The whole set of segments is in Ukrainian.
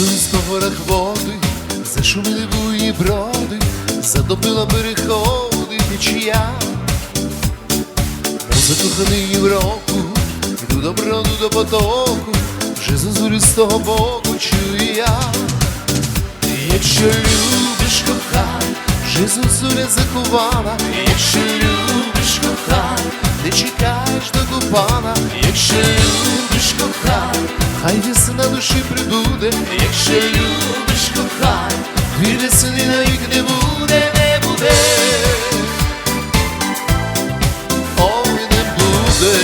Розлисто в горах води, зашуміли буйні броди, затопила переходи. На закоханий Європу, йду до броду до потоку, вже зозулю з того боку чую я. Якщо любиш, кохай, вже зозуля закувала, якщо любиш, кохай, не чекаєш до купана, якщо любиш, хай весна душі прибуде, якщо любиш, кохай, дві весни навік не буде, не буде. Ой, не буде.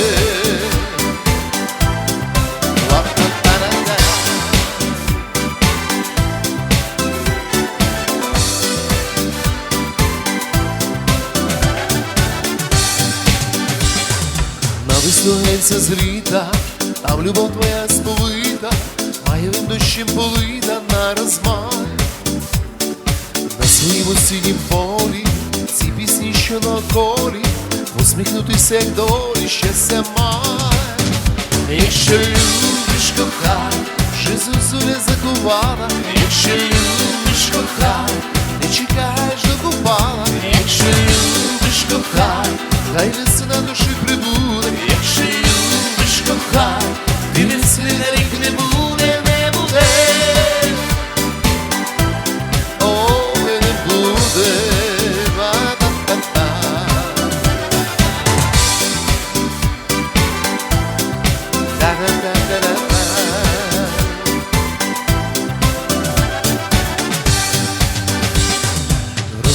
Ла-та-та-ра-та. На весну гнеться з літа, там любов твоя сповита, має він дощем полита на розмай. На своїм осіннім полі, ці пісні, що на колі, усміхнутися як долі щастя має. Якщо любиш, кохай, вже зозуля закувала, якщо любиш, кохай, не чекаєш до купала,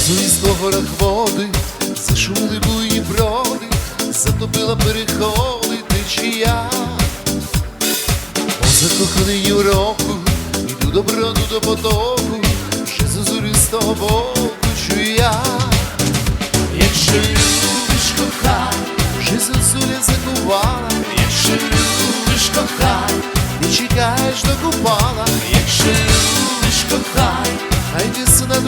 По горах води, зашумили буйні броди, затопила переходи течія. По закоханий Європу, іду до броду до потоку, вже зозулю з того боку чую я. Якщо любиш, кохай, вже зозуля закувала, якщо любиш, кохай, не чекаєш до купала, якщо любиш,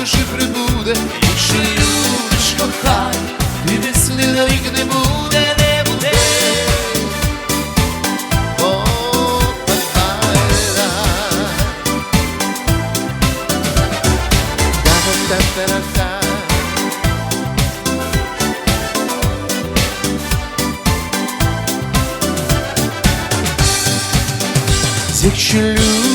душі прибуде, якщо любиш, кохай, ти весни на вік не буде, не буде. О. Та-та-та-та-та. Якщо любиш,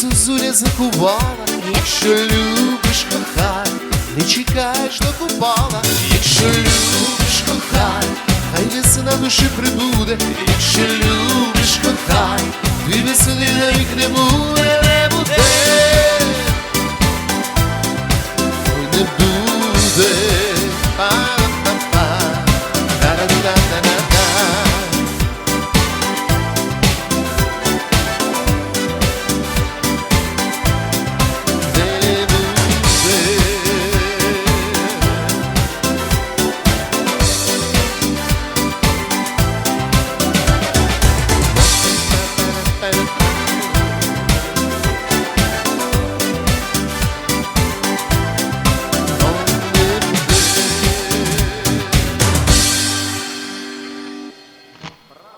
зозуля закувала, якщо любиш, кохай, не чекаєш до купала, якщо любиш, кохай, хай весна душі прибуде, якщо любиш, кохай, дві весни на вік не буде, не буде. Ой, не буде.